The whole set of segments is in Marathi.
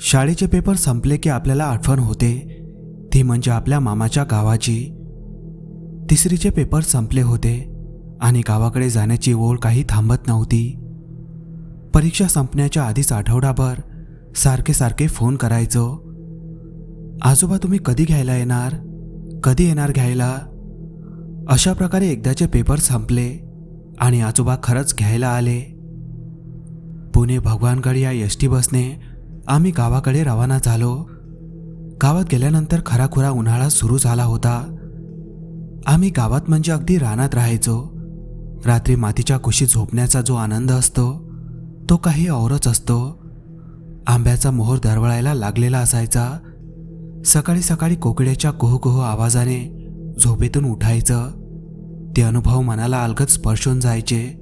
शाळेचे पेपर संपले की आपल्याला आठवण होते. ती म्हणजे आपल्या मामाच्या गावाची. तिसरीचे पेपर संपले होते आणि गावाकडे जाण्याची ओढ काही थांबत नव्हती. परीक्षा संपण्याच्या आधीच आठवडाभर सारखे सारखे फोन करायचो. आजोबा तुम्ही कधी घ्यायला येणार? कधी येणार घ्यायला? अशा प्रकारे एकदाचे पेपर संपले आणि आजोबा खरंच घ्यायला आले. पुणे भगवानगड या एस टी बसने आम्ही गावाकडे रवाना झालो. गावात गेल्यानंतर खराखुरा उन्हाळा सुरू झाला होता. आम्ही गावात म्हणजे अगदी रानात राहायचो. रात्री मातीच्या कुशीत झोपण्याचा जो आनंद असतो तो काही औरच असतो. आंब्याचा मोहर दरवळायला लागलेला असायचा. सकाळी सकाळी कोकिड्याच्या कुहकुह आवाजाने झोपेतून उठायचं. ते अनुभव मनाला अलगद स्पर्शून जायचे.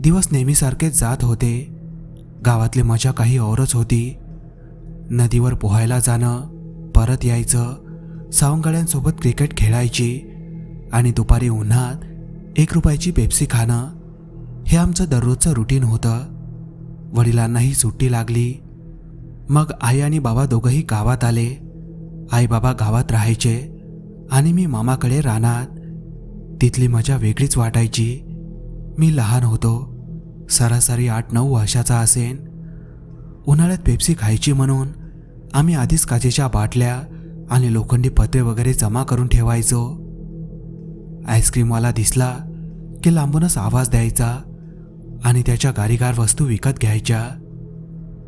दिवस नेहमीसारखेच जात होते. गावातली मजा काही औरच होती. नदीवर पोहायला जाणं परत यायचं सावंगड्यांसोबत क्रिकेट खेळायची आणि दुपारी उन्हात एक रुपयाची पेप्सी खाणं हे आमचं दररोजचं रुटीन होतं. वडिलांनाही सुट्टी लागली. मग आई आणि बाबा दोघंही गावात आले. आई बाबा गावात राहायचे आणि मी मामाकडे रानात. तिथली मजा वेगळीच वाटायची. मी लहान होतो. सरासरी आठ नऊ वर्षाचा असेन. उन्हाळ्यात पेप्सी खायची म्हणून आम्ही आधीच काचेच्या बाटल्या आणि लोखंडी पत्रे वगैरे जमा करून ठेवायचो. आईस्क्रीमवाला दिसला की लांबूनच आवाज द्यायचा आणि त्याच्या गारीगार वस्तू विकत घ्यायच्या.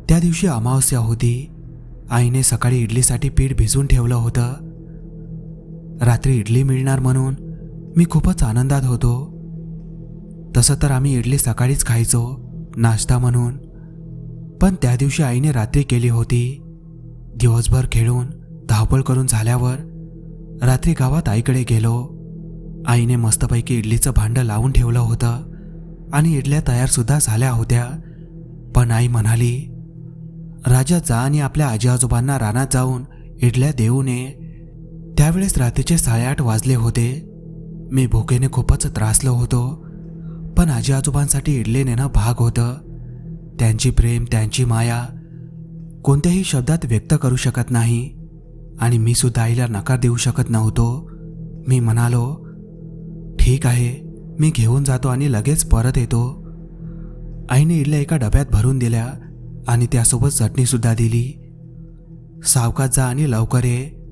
त्या दिवशी अमावस्या होती. आईने सकाळी इडलीसाठी पीठ भिजवून ठेवलं होतं. रात्री इडली मिळणार म्हणून मी खूपच आनंदात होतो. तसं तर आम्ही इडली सकाळीच खायचो नाश्ता म्हणून. पण त्या दिवशी आईने रात्री केली होती. दिवसभर खेळून धावपळ करून झाल्यावर रात्री गावात आईकडे गेलो. आईने मस्तपैकी इडलीचं भांडं लावून ठेवलं होतं आणि इडल्या तयारसुद्धा झाल्या होत्या. पण आई म्हणाली राजा जा आणि आपल्या आजी आजोबांना रानात जाऊन इडल्या देऊ नये त्यावेळेस रात्रीचे साडेआठ वाजले होते. मी भुकेने खूपच त्रासलो होतो पण आजी आजोबांसाठी इडले नेणं भाग होतं. त्यांची प्रेम त्यांची माया कोणत्याही शब्दात व्यक्त करू शकत नाही आणि मी सुद्धा आईला नकार देऊ शकत नव्हतो. मी म्हणालो ठीक आहे मी घेऊन जातो आणि लगेच परत येतो. आईने इडल्या एका डब्यात भरून दिल्या. आणि त्यासोबत चटणीसुद्धा दिली. सावकात जा आणि लवकर ये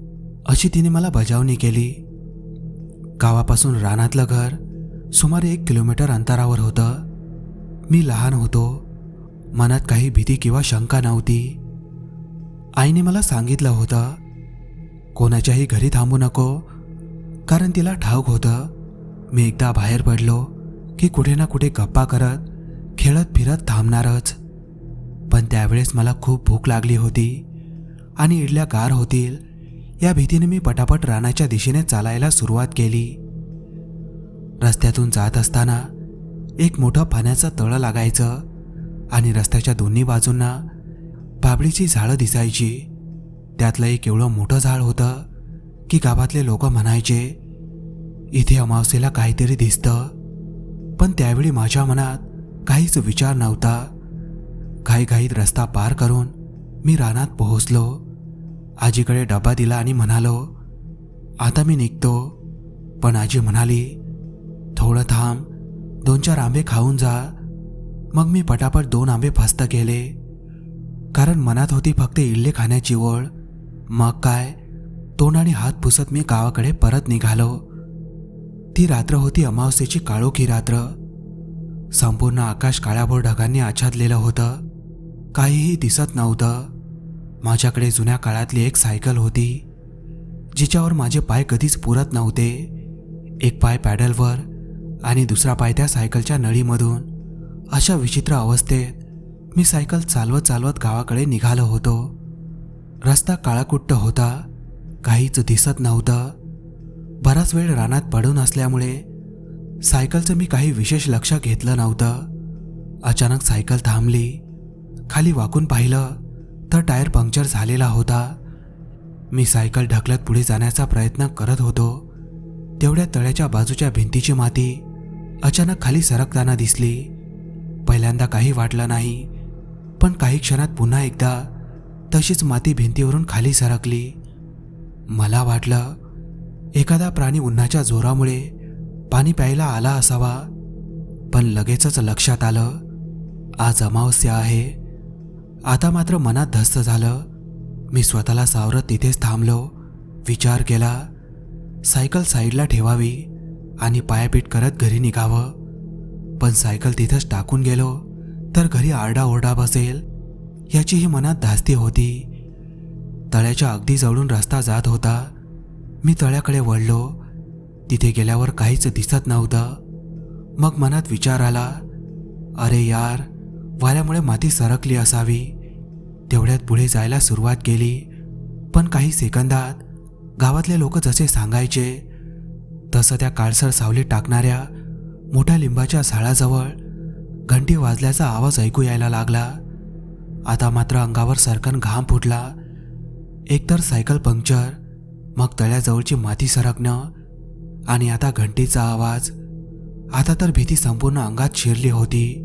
अशी तिने मला बजावणी केली. गावापासून रानातलं घर सुमारे एक किलोमीटर अंतरावर होतं. मी लहान होतो. मनात काही भीती किंवा शंका नव्हती. आईने मला सांगितलं होतं कोणाच्याही घरी थांबू नको कारण तिला ठाऊक होतं. मी एकदा बाहेर पडलो की कुठे ना कुठे गप्पा करत खेळत फिरत थांबणारच. पण त्यावेळेस मला खूप भूक लागली होती आणि इडल्या गार होतील. या भीतीने मी पटापट रानाच्या दिशेने चालायला सुरुवात केली. रस्त्यातून जात असताना एक मोठं पाण्याचं तळं लागायचं आणि रस्त्याच्या दोन्ही बाजूंना बाबळीची झाडं दिसायची. त्यातलं एक एवढं मोठं झाड होतं की गावातले लोक म्हणायचे इथे अमावस्येला काहीतरी दिसतं. पण त्यावेळी माझ्या मनात काहीच विचार नव्हता. घाईघाईत रस्ता पार करून मी रानात पोहोचलो. आजीकडे डबा दिला आणि म्हणालो आता मी निघतो. पण आजी म्हणाली थोडं थांब दोन चार आंबे खाऊन जा. मग मी पटापट दोन आंबे फस्त केले. कारण मनात होती फक्त इडले खाण्याची ओळ. मग काय तोंड आणि हात पुसत मी गावाकडे परत निघालो. ती रात्र होती अमावस्येची काळोखी रात्र. संपूर्ण आकाश काळ्याभोर ढगांनी आच्छादलेलं होतं. काहीही दिसत नव्हतं. माझ्याकडे जुन्या काळातली एक सायकल होती जिच्यावर माझे पाय कधीच पुरत नव्हते. एक पाय पॅडलवर आणि दुसरा पाय त्या सायकलच्या नळीमधून. अशा विचित्र अवस्थेत मी सायकल चालवत चालवत गावाकडे निघालो होतो. रस्ता काळाकुट्ट होता काहीच दिसत नव्हतं. बराच वेळ रानात पडून असल्यामुळे सायकलचं मी काही विशेष लक्ष घेतलं नव्हतं. अचानक सायकल थांबली. खाली वाकून पाहिलं तर टायर पंक्चर झालेला होता. मी सायकल ढकलत पुढे जाण्याचा प्रयत्न करत होतो. तेवढ्या तळ्याच्या बाजूच्या भिंतीची माती अचानक खाली सरकताना दिसली. पहिल्यांदा काही वाटलं नाही पण काही क्षणात पुन्हा एकदा तशीच माती भिंतीवरून खाली सरकली. मला वाटलं एखादा प्राणी उन्हाच्या जोरामुळे पाणी प्यायला आला असावा पण लगेचच लक्षात आलं आज अमावस्या आहे. आता मात्र मनात धस्त झालं. मी स्वतःला सावरत तिथेच थांबलो. विचार केला. सायकल साईडला ठेवावी आणि पायापीट करत घरी निघावं. पण सायकल तिथंच टाकून गेलो. तर घरी आरडाओरडा बसेल याचीही मनात धास्ती होती. तळ्याच्या अगदी जवळून रस्ता जात होता. मी तळ्याकडे वळलो. तिथे गेल्यावर काहीच दिसत नव्हतं. मग मनात विचार आला. अरे यार वाऱ्यामुळे माती सरकली असावी. तेवढ्यात पुढे जायला सुरुवात केली. पण काही सेकंदात गावातले लोक जसे सांगायचे तसं त्या काळसर सावलीत टाकणाऱ्या मोठ्या लिंबाच्या झाडाजवळ घंटी वाजल्याचा आवाज ऐकू यायला लागला. आता मात्र अंगावर सरकन घाम फुटला. एकतर सायकल पंक्चर मग तळ्याजवळची माती सरकणं आणि आता घंटीचा आवाज. आता तर भीती संपूर्ण अंगात शिरली होती.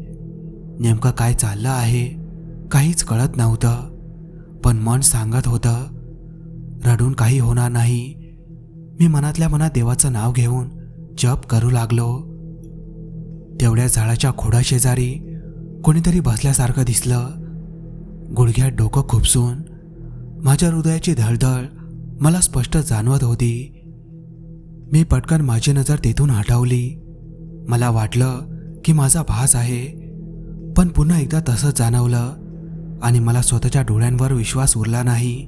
नेमकं काय चाललं आहे काहीच कळत नव्हतं. पण मन सांगत होतं रडून काही होणार नाही. मी मनातल्या मनात देवाचं नाव घेऊन जप करू लागलो. तेवढ्या झाडाच्या खोडाशेजारी कोणीतरी बसल्यासारखं दिसलं. गुडघ्यात डोकं खुपसून माझ्या हृदयाची धडधड मला स्पष्ट जाणवत होती. मी पटकन माझी नजर तेथून हटवली. मला वाटलं की माझा भास आहे. पण पुन्हा एकदा तसंच जाणवलं आणि मला स्वतःच्या डोळ्यांवर विश्वास उरला नाही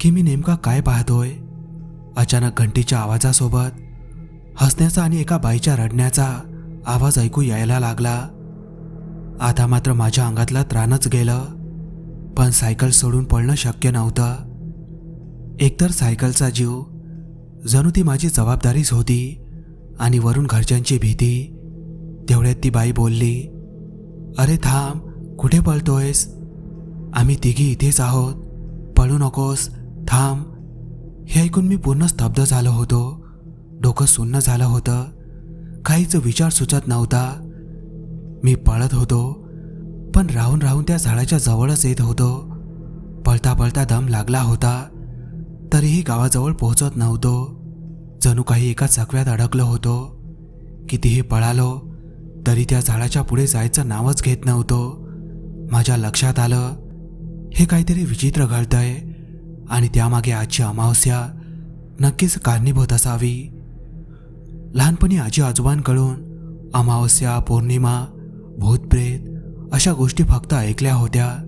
की मी नेमका काय पाहतोय. अचानक घंटीच्या आवाजासोबत हसण्याचा आणि एका बाईच्या रडण्याचा आवाज ऐकू यायला लागला. आता मात्र माझ्या अंगातलं त्राणच गेलं पण सायकल सोडून पळणं शक्य नव्हतं. एकतर सायकलचा जीव जणू ती माझी जबाबदारीच होती आणि वरून घरच्यांची भीती तेवढ्यात ती बाई बोलली अरे थांब कुठे पळतोयस? आम्ही तिघी इथेच आहोत. पळू नकोस थांब. हे ऐकून मी पूर्ण स्तब्ध झालो होतो. डोकं सुन्न झालं होतं. काहीच विचार सुचत नव्हता. मी पळत होतो पण राहून राहून त्या झाडाच्या जवळच येत होतो. पळता पळता दम लागला होता. तरीही गावाजवळ पोहोचत नव्हतो. जणू काही एका चकव्यात अडकलो होतो. कितीही पळालो तरी त्या झाडाच्या पुढे जायचं नावच घेत नव्हतो. माझ्या लक्षात आलं हे काहीतरी विचित्र घडतंय आणि त्यामागे आजची अमावस्या नक्कीच कारणीभूत असावी. लहानपणी आजी आजोबांकडून अमावस्या पौर्णिमा भूतप्रेत अशा गोष्टी फक्त ऐकल्या होत्या.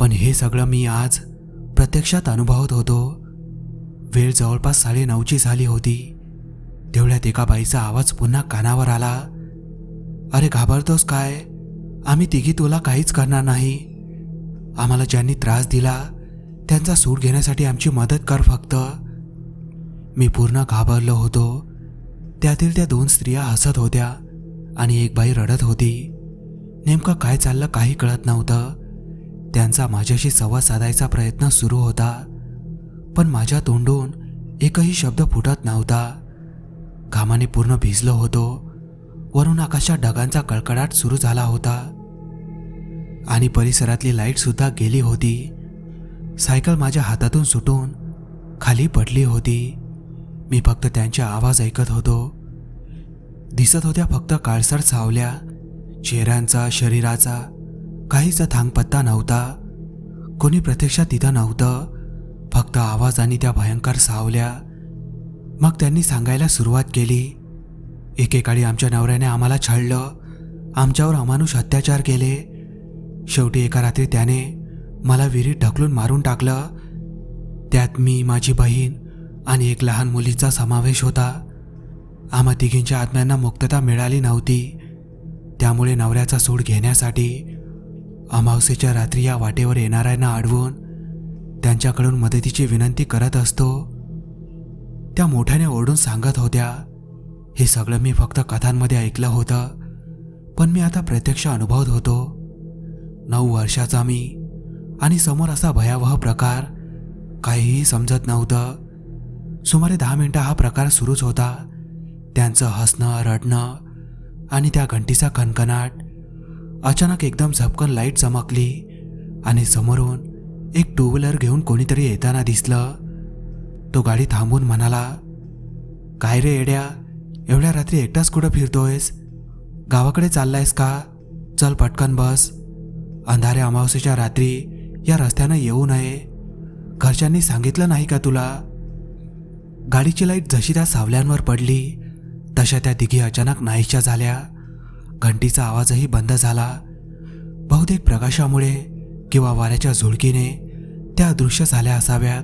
पण हे सगळं मी आज प्रत्यक्षात अनुभवत होतो. वेळ जवळपास साडेनऊची झाली होती. तेवढ्यात एका बाईचा आवाज पुन्हा कानावर आला. अरे घाबरतोस काय? आम्ही तिघी तुला काहीच करणार नाही. आम्हाला ज्यांनी त्रास दिला त्यांचा सूट घेण्यासाठी आमची मदत कर फक्त. मी पूर्ण घाबरलो होतो. त्यातील त्या दोन स्त्रिया हसत होत्या आणि एक बाई रडत होती. नेमकं काय चाललं काही कळत नव्हतं. त्यांचा माझ्याशी संवाद साधायचा प्रयत्न सुरू होता. पण माझ्या तोंडून एकही शब्द फुटत नव्हता. घामाने पूर्ण भिजलो होतो. वरून आकाशात ढगांचा कडकडाट सुरू झाला होता. आणि परिसरातली लाइट सुद्धा गेली होती. सायकल माझ्या हातातून सुटून खाली पडली होती. मी फक्त त्यांचे आवाज ऐकत होतो. दिसत होत्या फक्त काळसर सावल्या चेहऱ्यांचा शरीराचा काहीच थांगपत्ता नव्हता. कोणी प्रत्यक्षात तिथं नव्हतं. फक्त आवाज आणि त्या भयंकर सावल्या. मग त्यांनी सांगायला सुरुवात केली. एकेकाळी आमच्या नवऱ्याने आम्हाला छळलं. आमच्यावर अमानुष अत्याचार केले. शेवटी एका रात्री त्याने मला विहिरीत ढकलून मारून टाकलं. त्यात मी माझी बहीण आणि एक लहान मुलीचा समावेश होता. आम्हा तिघींच्या आत्म्यांना मुक्तता मिळाली नव्हती. त्यामुळे नवऱ्याचा सूड घेण्यासाठी अमावस्येच्या रात्री या वाटेवर येणाऱ्यांना अडवून त्यांच्याकडून मदतीची विनंती करत असतो. त्या मोठ्याने ओरडून सांगत होत्या हे सगळं मी फक्त कथांमध्ये ऐकलं होतं पण मी आता प्रत्यक्ष अनुभवत होतो. नऊ वर्षाचा मी आणि समोर असा भयावह प्रकार काहीही समजत नव्हतं. सुमारे दहा मिनटं हा प्रकार सुरूच होता. त्यांचं हसणं रडणं आणि त्या घंटीचा कणकणाट अचानक एकदम झपकन लाइट चमकली आणि समोरून एक टू व्हीलर घेऊन कोणीतरी येताना दिसलं. तो गाडी थांबून म्हणाला काय रे येड्या एवढ्या रात्री एकटाच कुठं फिरतोयस? गावाकडे चाललायस का? चल पटकन बस. अंधाऱ्या अमावस्येच्या रात्री या रस्त्यानं येऊ नये. घरच्यांनी सांगितलं नाही का तुला? गाडीची लाइट जशी त्या सावल्यांवर पडली तशा त्या दिघी अचानक नाहीशा झाल्या. घंटीचा आवाजही बंद झाला. बहुतेक प्रकाशामुळे किंवा वाऱ्याच्या झुळकीने त्या दृश्य झाल्या असाव्यात.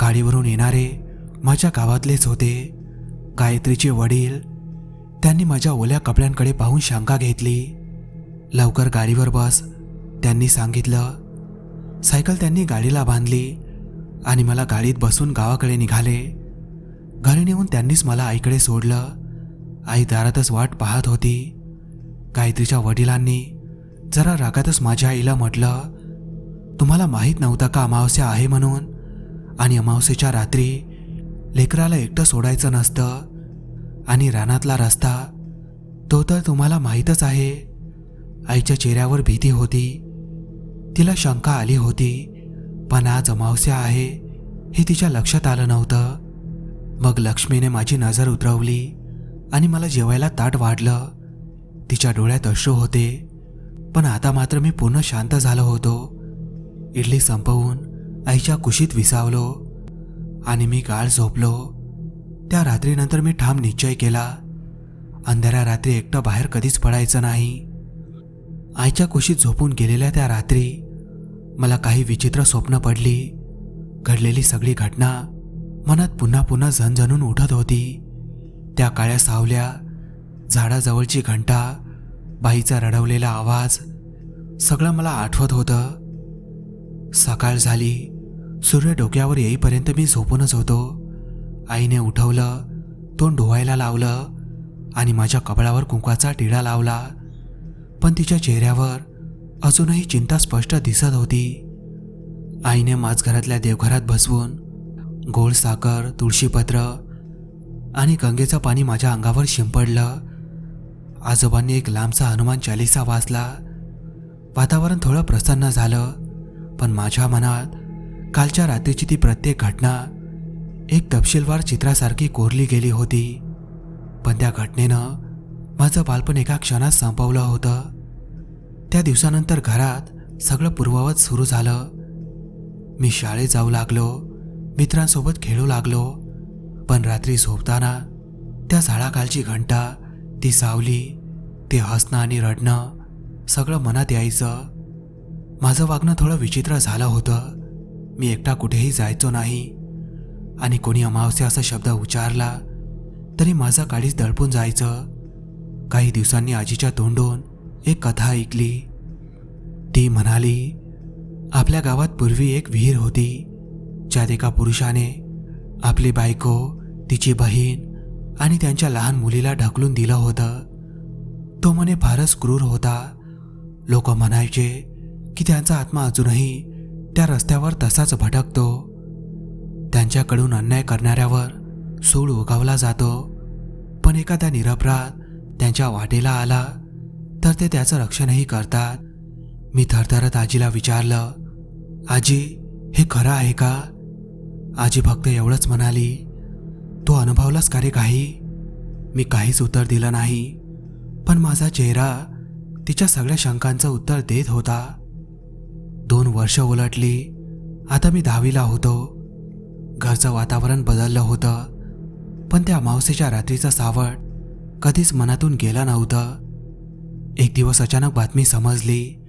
गाडीवरून येणारे माझ्या गावातलेच होते. गायत्रीचे वडील त्यांनी माझ्या ओल्या कपड्यांकडे पाहून शंका घेतली. लवकर गाडीवर बस त्यांनी सांगितलं सायकल त्यांनी गाडीला बांधली आणि मला गाडीत बसून गावाकडे निघाले. घरी नेऊन त्यांनीच मला आईकडे सोडलं. आई दारातच वाट पाहत होती. गायत्रीच्या वडिलांनी जरा रागातच माझ्या आईला म्हटलं तुम्हाला माहीत नव्हता का अमावस्या आहे म्हणून? आणि अमावस्येच्या रात्री लेकराला एकटं सोडायचं नसतं. आणि रानातला रस्ता तो तर तुम्हाला माहीतच आहे. आईच्या चेहऱ्यावर भीती होती. तिला शंका आली होती. पण आज अमावस्या आहे हे तिच्या लक्षात आलं नव्हतं. मग लक्ष्मीने माझी नजर उतरवली आणि मला जेवायला ताट वाढलं. तिच्या डोळ्यात अश्रू होते. पण आता मात्र मी पूर्ण शांत झालो होतो. इडली संपवून आईच्या कुशीत विसावलो. आणि मी काळ झोपलो. त्या रात्रीनंतर मी ठाम निश्चय केला. अंधाऱ्या रात्री एकटं बाहेर कधीच पडायचं नाही. आईच्या कुशीत झोपून गेलेल्या त्या रात्री मला काही विचित्र स्वप्न पडली. घडलेली सगळी घटना मनात पुन्हा पुन्हा झणझणून उठत होती. त्या काळ्या सावल्या झाडाजवळची घंटा बाईचा रडवलेला आवाज सगळं मला आठवत होतं. सकाळ झाली. सूर्य डोक्यावर येईपर्यंत मी झोपूनच होतो. आईने उठवलं तोंड धुवायला लावलं आणि माझ्या कपड्यावर कुंकाचा टिळा लावला. पण तिच्या चेहऱ्यावर अजूनही चिंता स्पष्ट दिसत होती. आईने माझघरातल्या देवघरात बसवून गोड साखर तुळशीपत्र आणि गंगेचं पाणी माझ्या अंगावर शिंपडलं. आजोबांनी एक लांबचा हनुमान चालिसा वाचला. वातावरण थोडं प्रसन्न झालं पण माझ्या मनात कालच्या रात्रीची ती प्रत्येक घटना एक तपशीलवार चित्रासारखी कोरली गेली होती. पण त्या घटनेनं माझं बालपण एका क्षणात संपवलं होतं. त्या दिवसानंतर घरात सगळं पूर्ववत सुरू झालं. मी शाळेत जाऊ लागलो मित्रांसोबत खेळू लागलो. पण रात्री झोपताना त्या झाडाखालची घंटा ती सावली ते हसणं आणि रडणं सगळं मनात यायचं. माझं वागणं थोडं विचित्र झालं होतं. मी एकटा कुठेही जायचो नाही. आणि कोणी अमावस्या असा शब्द उच्चारला तरी माझा काळीच दडपून जायचं. काही दिवसांनी आजीच्या तोंडून एक कथा ऐकली. ती म्हणाली आपल्या गावात पूर्वी एक विहीर होती. ज्यात एका पुरुषाने आपली बायको तिची बहीण आणि त्यांच्या लहान मुलीला ढकलून दिलं होतं. तो म्हणे फारच क्रूर होता. लोक म्हणायचे की त्यांचा आत्मा अजूनही त्या रस्त्यावर तसाच भटकतो त्यांच्याकडून अन्याय करणाऱ्यावर सूड उगावला जातो. पण एखादा निरपराध त्यांच्या वाटेला आला तर ते त्याचं रक्षणही करतात. मी थरथरत आजीला विचारलं आजी हे खरं आहे का? आजी फक्त एवढंच म्हणाली तू अनुभवलास का रे काही? मी काहीच उत्तर दिलं नाही पण माझा चेहरा तिच्या सगळ्या शंकांचं उत्तर देत होता. दोन वर्ष उलटली. आता मी दहावीला होतो. घरचं वातावरण बदललं होतं. पण त्या अमावस्येच्या रात्रीचं सावट कधीच मनातून गेलं नव्हतं. एक दिवस अचानक बातमी समजली.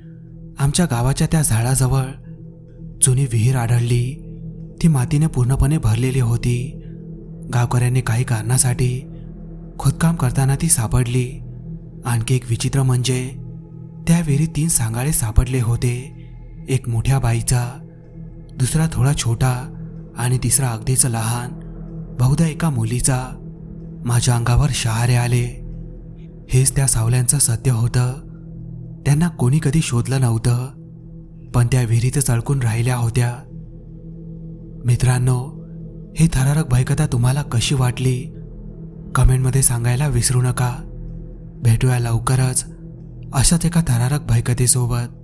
आमच्या गावाच्या त्या झाडाजवळ जुनी विहीर आढळली. ती मातीने पूर्णपणे भरलेली होती. गावकऱ्यांनी काही कारणासाठी खोदकाम करताना ती सापडली. आणखी एक विचित्र म्हणजे त्या विहिरीत तीन सांगाळे सापडले होते. एक मोठ्या बाईचा दुसरा थोडा छोटा आणि तिसरा अगदीच लहान बहुधा एका मुलीचा माझ्या अंगावर शहारे आले. हेच त्या सावल्यांचं सत्य होतं. त्यांना कोणी कधी शोधलं नव्हतं पण त्या विहिरीतच अडकून राहिल्या होत्या. मित्रांनो ही थरारक भयकथा तुम्हाला कशी वाटली? कमेंटमध्ये सांगायला विसरू नका. भेटूया लवकरच अशाच एका थरारक भयकथेसोबत.